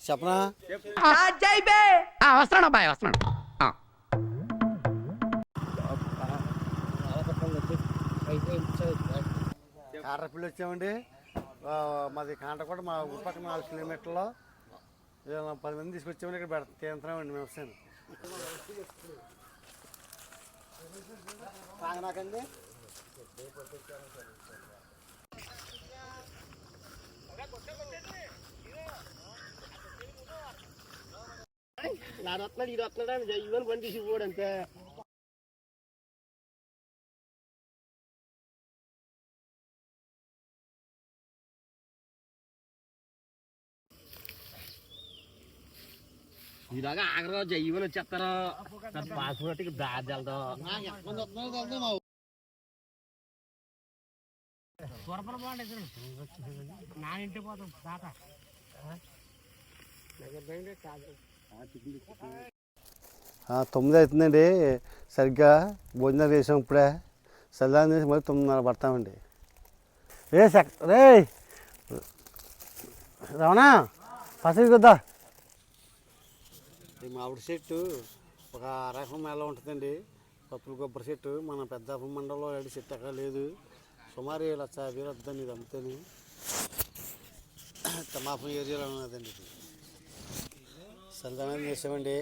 చెప్పనా? వస్తున్నాడు అబ్బాయి వస్తున్నాడు ఆ. కాటరపల్లి వచ్చామండి. మాది కాంటకోట మా ఊరి పక్కన నాలుగు కిలోమీటర్లో. పది మంది తీసుకొచ్చామండి ఇక్కడ పెడ తీరుతున్నామండి మేము వస్తాను. నాకండి నాడు వస్తున్నాడు ఇది వస్తున్నాడు ఇవన్నీ బండి తీసి పోడు అంతే. ఇలాగా ఆగరా జైవని వచ్చేస్తారు. పాస్పోర్ట్కి దారి వెళ్దాం నా ఇంటి పోతాం తాత. ఆ, తొమ్మిది అవుతుందండి. సరిగ్గా భోజనం చేసాం ఇప్పుడే. చల్లారి చేసి మళ్ళీ తొమ్మిదిన్నర పడతామండి. రే సెక్ రే! రావణా పసరి కొద్దా. ఈ మామిడి చెట్టు ఒక రకం ఎలా ఉంటుందండి. పప్పుల కొబ్బరి చెట్టు. మన పెద్ద మండలంలో ఏడు చెట్టు ఎక్కడ లేదు. సుమారు లక్ష వేలు వద్దండి ఇది అమ్ముతాను. తమాపం ఏరియాలో ఉన్నదండి ఇది. సరదాగా చేసామండి.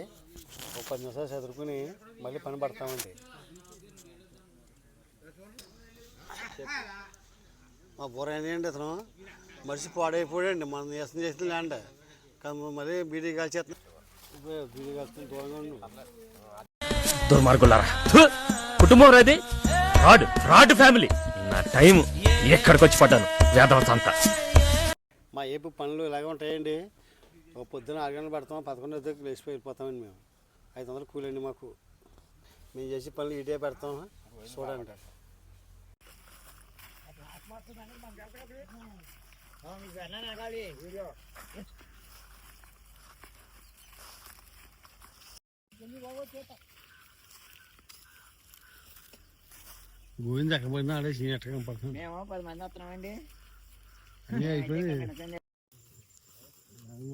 ఒక పది నిమిషాలు చదువుకుని మళ్ళీ పని పడతామండి. మా బుర్ర ఏంటండి అతను? మనిషి పాడైపోయాడండి. మనం చేసిన చేసిన ల్యాండ్ కానీ మళ్ళీ బీడీ కాల్చేస్తున్నాం బీడీ కాల్చుకుని దూరంగా దుర్మార్గులారా! కుటుంబం రాది? రాడ్. రాడ్ ఫ్యామిలీ. నా టైం ఎక్కడికి వచ్చి పడ్డాను? వేదవత మా ఏపీ పనులు ఇలాగే ఉంటాయండి. ఒక పొద్దున ఆరు గంటలు పెడతాం పదకొండు దగ్గర లేచిపోయి వెళ్ళిపోతామండి మేము. ఐదు వందలు కూలండి మాకు. మేము చేసే పనులు ఇటే పెడతాం చూడండి. గోవింద ఎక్కడ పోయినా ఆడే సీన్ ఎక్కడ పడుతుంది మేము పది మంది వస్తున్నామండి. అన్నీ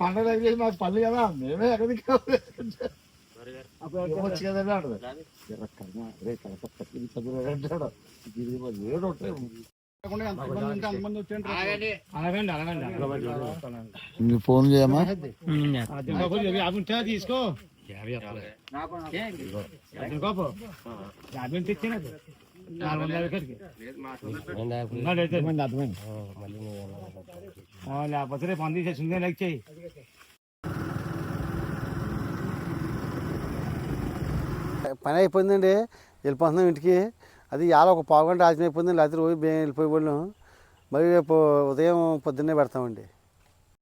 పండగ అయిపోయి మాకు పళ్ళు కదా మేమే ఎక్కడికి వచ్చు అంటాడు రే కడప పక్కన చదువు అంటాడు. ఇది మరి ఏడు ఉంటాయి అలాగండి అలాగండి ఫోన్ చేయమా తీసుకో. నాలుగు వందల యాభైకి ఉన్నాడు అయితే. లేకపోతే రేపు అంది చేసిందే లైక్ చేయి. పని అయిపోయిందండి. వెళ్ళిపోతున్నాం ఇంటికి. అది ఇవాళ ఒక పావు గంట ఆలస్యం అయిపోయింది. లేకపోతే రోజు వెళ్ళిపోయి వాళ్ళం మరి రేపు ఉదయం పొద్దున్నే పెడతామండి.